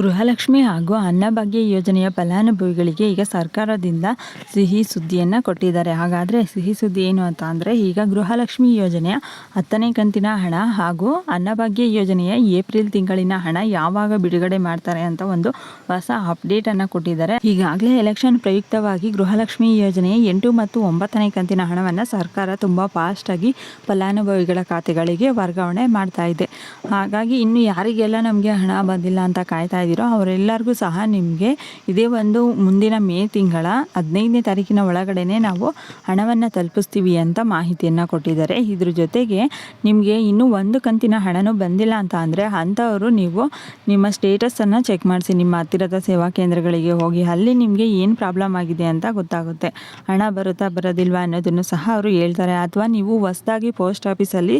ಗೃಹಲಕ್ಷ್ಮಿ ಹಾಗೂ ಅನ್ನಭಾಗ್ಯ ಯೋಜನೆಯ ಫಲಾನುಭವಿಗಳಿಗೆ ಈಗ ಸರ್ಕಾರದಿಂದ ಸಿಹಿ ಸುದ್ದಿಯನ್ನು ಕೊಟ್ಟಿದ್ದಾರೆ. ಹಾಗಾದರೆ ಸಿಹಿ ಸುದ್ದಿ ಏನು ಅಂತ ಅಂದರೆ ಈಗ ಗೃಹಲಕ್ಷ್ಮಿ ಯೋಜನೆಯ ಹತ್ತನೇ ಕಂತಿನ ಹಣ ಹಾಗೂ ಅನ್ನಭಾಗ್ಯ ಯೋಜನೆಯ ಏಪ್ರಿಲ್ ತಿಂಗಳಿನ ಹಣ ಯಾವಾಗ ಬಿಡುಗಡೆ ಮಾಡ್ತಾರೆ ಅಂತ ಒಂದು ಹೊಸ ಅಪ್ಡೇಟನ್ನು ಕೊಟ್ಟಿದ್ದಾರೆ. ಈಗಾಗಲೇ ಎಲೆಕ್ಷನ್ ಪ್ರಯುಕ್ತವಾಗಿ ಗೃಹಲಕ್ಷ್ಮಿ ಯೋಜನೆಯ ಎಂಟು ಮತ್ತು ಒಂಬತ್ತನೇ ಕಂತಿನ ಹಣವನ್ನು ಸರ್ಕಾರ ತುಂಬ ಫಾಸ್ಟಾಗಿ ಫಲಾನುಭವಿಗಳ ಖಾತೆಗಳಿಗೆ ವರ್ಗಾವಣೆ ಮಾಡ್ತಾ ಇದೆ. ಹಾಗಾಗಿ ಇನ್ನು ಯಾರಿಗೆಲ್ಲ ನಮಗೆ ಹಣ ಬಂದಿಲ್ಲ ಅಂತ ಕಾಯ್ತಾ ಇದ್ದೀರೋ ಅವರೆಲ್ಲರಿಗೂ ಸಹ ನಿಮಗೆ ಇದೇ ಒಂದು ಮುಂದಿನ ಮೇ ತಿಂಗಳ ಹದಿನೈದನೇ ತಾರೀಕಿನ ಒಳಗಡೆನೆ ನಾವು ಹಣವನ್ನು ತಲುಪಿಸ್ತೀವಿ ಅಂತ ಮಾಹಿತಿಯನ್ನು ಕೊಟ್ಟಿದ್ದಾರೆ. ಇದ್ರ ಜೊತೆಗೆ ನಿಮಗೆ ಇನ್ನೂ ಒಂದು ಕಂತಿನ ಹಣನೂ ಬಂದಿಲ್ಲ ಅಂತ ಅಂದರೆ ಅಂಥವರು ನೀವು ನಿಮ್ಮ ಸ್ಟೇಟಸನ್ನು ಚೆಕ್ ಮಾಡಿಸಿ, ನಿಮ್ಮ ಹತ್ತಿರದ ಸೇವಾ ಕೇಂದ್ರಗಳಿಗೆ ಹೋಗಿ, ಅಲ್ಲಿ ನಿಮಗೆ ಏನು ಪ್ರಾಬ್ಲಮ್ ಆಗಿದೆ ಅಂತ ಗೊತ್ತಾಗುತ್ತೆ. ಹಣ ಬರುತ್ತಾ ಬರೋದಿಲ್ವಾ ಅನ್ನೋದನ್ನು ಸಹ ಅವರು ಹೇಳ್ತಾರೆ. ಅಥವಾ ನೀವು ಹೊಸದಾಗಿ ಪೋಸ್ಟ್ ಆಫೀಸಲ್ಲಿ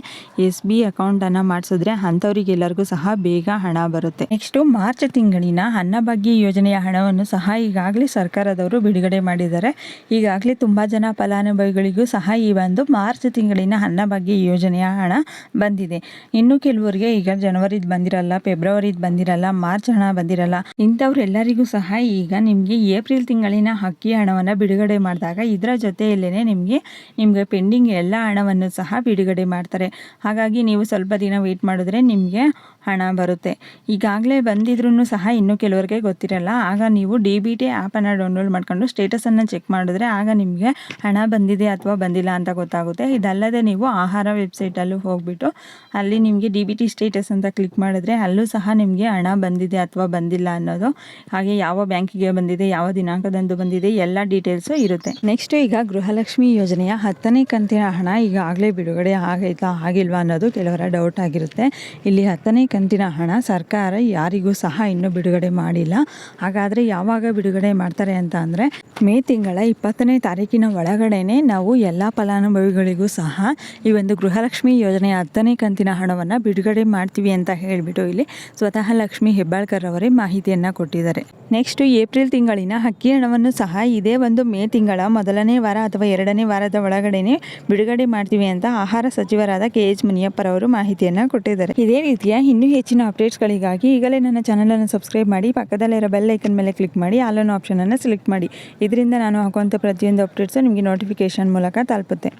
ಎಸ್ ಬಿ ಅಕೌಂಟನ್ನು ಮಾಡಿಸಿದ್ರೆ ಅಂಥವ್ರಿಗೆಲ್ಲರಿಗೂ ಸಹ ಬೇಗ ಹಣ ಬರುತ್ತೆ. ನೆಕ್ಸ್ಟು ಮಾರ್ಚ್ ತಿಂಗಳಿನ ಅನ್ನಭಾಗ್ಯ ಯೋಜನೆಯ ಹಣವನ್ನು ಸಹ ಈಗಾಗಲೇ ಸರ್ಕಾರದವರು ಬಿಡುಗಡೆ ಮಾಡಿದ್ದಾರೆ. ಈಗಾಗಲೇ ತುಂಬ ಜನ ಫಲಾನುಭವಿಗಳಿಗೂ ಸಹ ಈ ಒಂದು ಮಾರ್ಚ್ ತಿಂಗಳಿನ ಅನ್ನಭಾಗ್ಯ ಯೋಜನೆಯ ಹಣ ಬಂದಿದೆ. ಇನ್ನು ಕೆಲವರಿಗೆ ಈಗ ಜನವರಿದು ಬಂದಿರಲ್ಲ ಫೆಬ್ರವರಿದು ಬಂದಿರಲ್ಲ, ಮಾರ್ಚ್ ಹಣ ಬಂದಿರಲ್ಲ ಇಂಥವ್ರೆಲ್ಲರಿಗೂ ಸಹ ಈಗ ನಿಮಗೆ ಏಪ್ರಿಲ್ ತಿಂಗಳಿನ ಅಕ್ಕಿ ಹಣವನ್ನು ಬಿಡುಗಡೆ ಮಾಡಿದಾಗ ಇದರ ಜೊತೆಯಲ್ಲೇ ನಿಮಗೆ ನಿಮಗೆ ಪೆಂಡಿಂಗ್ ಎಲ್ಲ ಹಣವನ್ನು ಸಹ ಬಿಡುಗಡೆ ಮಾಡ್ತಾರೆ. ಹಾಗಾಗಿ ನೀವು ಸ್ವಲ್ಪ ದಿನ ವೆಯ್ಟ್ ಮಾಡಿದ್ರೆ ನಿಮಗೆ ಹಣ ಬರುತ್ತೆ. ಈಗಾಗಲೇ ಬಂದಿದ್ರೂ ಸಹ ಇನ್ನೂ ಕೆಲವರಿಗೆ ಗೊತ್ತಿರಲ್ಲ. ಆಗ ನೀವು ಡಿ ಬಿ ಟಿ ಆ್ಯಪನ್ನು ಡೌನ್ಲೋಡ್ ಮಾಡ್ಕೊಂಡು ಸ್ಟೇಟಸನ್ನು ಚೆಕ್ ಮಾಡಿದ್ರೆ ಆಗ ನಿಮಗೆ ಹಣ ಬಂದಿದೆ ಅಥವಾ ಬಂದಿಲ್ಲ ಅಂತ ಗೊತ್ತಾಗುತ್ತೆ. ಇದಲ್ಲದೆ ನೀವು ಆಹಾರ ವೆಬ್ಸೈಟಲ್ಲೂ ಹೋಗಿಬಿಟ್ಟು ಅಲ್ಲಿ ನಿಮಗೆ ಡಿ ಬಿ ಟಿ ಸ್ಟೇಟಸ್ ಅಂತ ಕ್ಲಿಕ್ ಮಾಡಿದ್ರೆ ಅಲ್ಲೂ ಸಹ ನಿಮಗೆ ಹಣ ಬಂದಿದೆ ಅಥವಾ ಬಂದಿಲ್ಲ ಅನ್ನೋದು, ಹಾಗೆ ಯಾವ ಬ್ಯಾಂಕಿಗೆ ಬಂದಿದೆ, ಯಾವ ದಿನಾಂಕದಂದು ಬಂದಿದೆ, ಎಲ್ಲ ಡೀಟೇಲ್ಸು ಇರುತ್ತೆ. ನೆಕ್ಸ್ಟ್ ಈಗ ಗೃಹಲಕ್ಷ್ಮಿ ಯೋಜನೆಯ ಹತ್ತನೇ ಕಂತಿನ ಹಣ ಈಗಾಗಲೇ ಬಿಡುಗಡೆ ಆಗೈತಾ, ಆಗಿಲ್ವಾ ಅನ್ನೋದು ಕೆಲವರ ಡೌಟ್ ಆಗಿರುತ್ತೆ. ಇಲ್ಲಿ ಹತ್ತನೇ ಕಂತಿನ ಹಣ ಸರ್ಕಾರ ಯಾರಿಗೂ ಸಹ ಇನ್ನೂ ಬಿಡುಗಡೆ ಮಾಡಿಲ್ಲ. ಹಾಗಾದರೆ ಯಾವಾಗ ಬಿಡುಗಡೆ ಮಾಡ್ತಾರೆ ಅಂತ ಅಂದರೆ ಮೇ ತಿಂಗಳ ಇಪ್ಪತ್ತನೇ ತಾರೀಕಿನ ಒಳಗಡೆನೆ ನಾವು ಎಲ್ಲ ಫಲಾನುಭವಿಗಳಿಗೂ ಸಹ ಈ ಒಂದು ಗೃಹಲಕ್ಷ್ಮಿ ಯೋಜನೆಯ ಹತ್ತನೇ ಕಂತಿನ ಹಣವನ್ನು ಬಿಡುಗಡೆ ಮಾಡ್ತೀವಿ ಅಂತ ಹೇಳಿಬಿಟ್ಟು ಇಲ್ಲಿ ಸ್ವತಃ ಲಕ್ಷ್ಮಿ ಹೆಬ್ಬಾಳ್ಕರ್ ಅವರೇ ಮಾಹಿತಿಯನ್ನು ಕೊಟ್ಟಿದ್ದಾರೆ. ನೆಕ್ಸ್ಟ್ ಏಪ್ರಿಲ್ ತಿಂಗಳಿನ ಅಕ್ಕಿ ಹಣವನ್ನು ಸಹ ಇದೇ ಒಂದು ಮೇ ತಿಂಗಳ ಮೊದಲನೇ ವಾರ ಅಥವಾ ಎರಡನೇ ವಾರದ ಒಳಗಡೆನೆ ಬಿಡುಗಡೆ ಮಾಡ್ತೀವಿ ಅಂತ ಆಹಾರ ಸಚಿವರಾದ ಕೆ ಎಚ್ ಮುನಿಯಪ್ಪರವರು ಮಾಹಿತಿಯನ್ನು ಕೊಟ್ಟಿದ್ದಾರೆ. ಇದೇ ರೀತಿಯ ಇನ್ನೂ ಹೆಚ್ಚಿನ ಅಪ್ಡೇಟ್ಸ್ಗಳಿಗಾಗಿ ಈಗಲೇ ನನ್ನ ಚಾನಲನ್ನು ಸಬ್ಸ್ಕ್ರೈಬ್ ಮಾಡಿ ಪಕ್ಕದಲ್ಲಿರೋ ಬೆಲ್ ಐಕನ್ ಮೇಲೆ ಕ್ಲಿಕ್ ಮಾಡಿ ಆಲೋನ್ ಆಪ್ಷನನ್ನು ಸೆಲೆಕ್ಟ್ ಮಾಡಿ. ಇದರಿಂದ ನಾನು ಹಾಕುವಂಥ ಪ್ರತಿಯೊಂದು ಅಪ್ಡೇಟ್ಸ್ ನಿಮಗೆ ನೋಟಿಫಿಕೇಶನ್ ಮೂಲಕ ತಲುಪುತ್ತೆ.